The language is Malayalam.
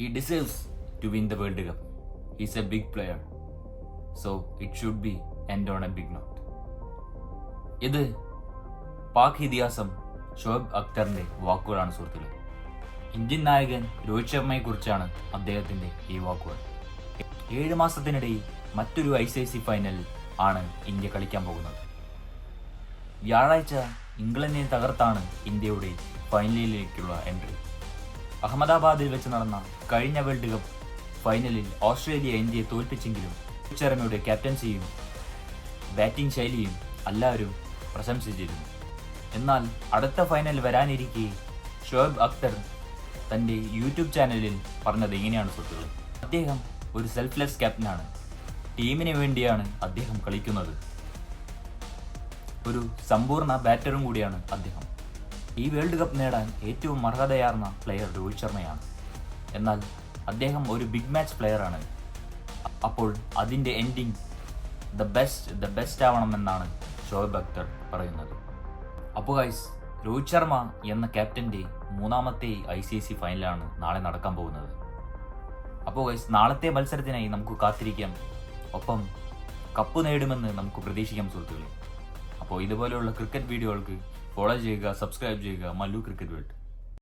He deserves to win the World Cup. He's a big player. So it should be end on a big note. ഇത് പാക് ഇതിഹാസം ഷോയബ് അക്തറിന്റെ വാക്കുകളാണ് സുഹൃത്തുക്കളെ ഇന്ത്യൻ നായകൻ രോഹിത് ശർമ്മയെ കുറിച്ചാണ് അദ്ദേഹത്തിന്റെ ഈ വാക്കുകൾ ഏഴ് മാസത്തിനിടയിൽ മറ്റൊരു ഐ സി ഐ സി ഫൈനലിൽ ആണ് ഇന്ത്യ കളിക്കാൻ പോകുന്നത് വ്യാഴാഴ്ച ഇംഗ്ലണ്ടിനെ തകർത്താണ് ഇന്ത്യയുടെ ഫൈനലിലേക്കുള്ള എൻട്രി അഹമ്മദാബാദിൽ വെച്ച് നടന്ന കഴിഞ്ഞ വേൾഡ് കപ്പ് ഫൈനലിൽ ഓസ്ട്രേലിയ ഇന്ത്യയെ തോൽപ്പിച്ചെങ്കിലും ശർമ്മയുടെ ക്യാപ്റ്റൻസിയും ബാറ്റിംഗ് ശൈലിയും എല്ലാവരും പ്രശംസിച്ചിരുന്നു. എന്നാൽ അടുത്ത ഫൈനൽ വരാനിരിക്കെ ഷോയബ് അക്തർ തന്റെ യൂട്യൂബ് ചാനലിൽ പറഞ്ഞത് ഇങ്ങനെയാണ് സുഹൃത്തുക്കൾ അദ്ദേഹം ഒരു സെൽഫ്ലെസ് ക്യാപ്റ്റനാണ് ടീമിന് വേണ്ടിയാണ് അദ്ദേഹം കളിക്കുന്നത്. ഒരു സമ്പൂർണ ബാറ്ററും കൂടിയാണ് അദ്ദേഹം. ഈ വേൾഡ് കപ്പ് നേടാൻ ഏറ്റവും അർഹതയാർന്ന പ്ലെയർ രോഹിത് ശർമ്മയാണ്. എന്നാൽ അദ്ദേഹം ഒരു ബിഗ് മാച്ച് പ്ലെയറാണ് അപ്പോൾ അതിന്റെ ending the best the best ആവണമെന്നാണ് Shoaib Akhtar പറയുന്നത്. അപ്പോൾ ഗൈസ് രോഹിത് ശർമ്മ എന്ന ക്യാപ്റ്റന്റെ മൂന്നാമത്തെ ഐ സി സി ഫൈനലാണ് നാളെ നടക്കാൻ പോകുന്നത്. അപ്പോൾ ഗൈസ് നാളത്തെ മത്സരത്തിനായി നമുക്ക് കാത്തിരിക്കാം. ഒപ്പം കപ്പ് നേടുമെന്ന് നമുക്ക് പ്രതീക്ഷിക്കാം സുഹൃത്തുക്കളെ. അപ്പോൾ ഇതുപോലെയുള്ള ക്രിക്കറ്റ് വീഡിയോകൾക്ക് फॉलो जाइएगा सब्सक्राइब जाइएगा मालू क्रिकेट वेट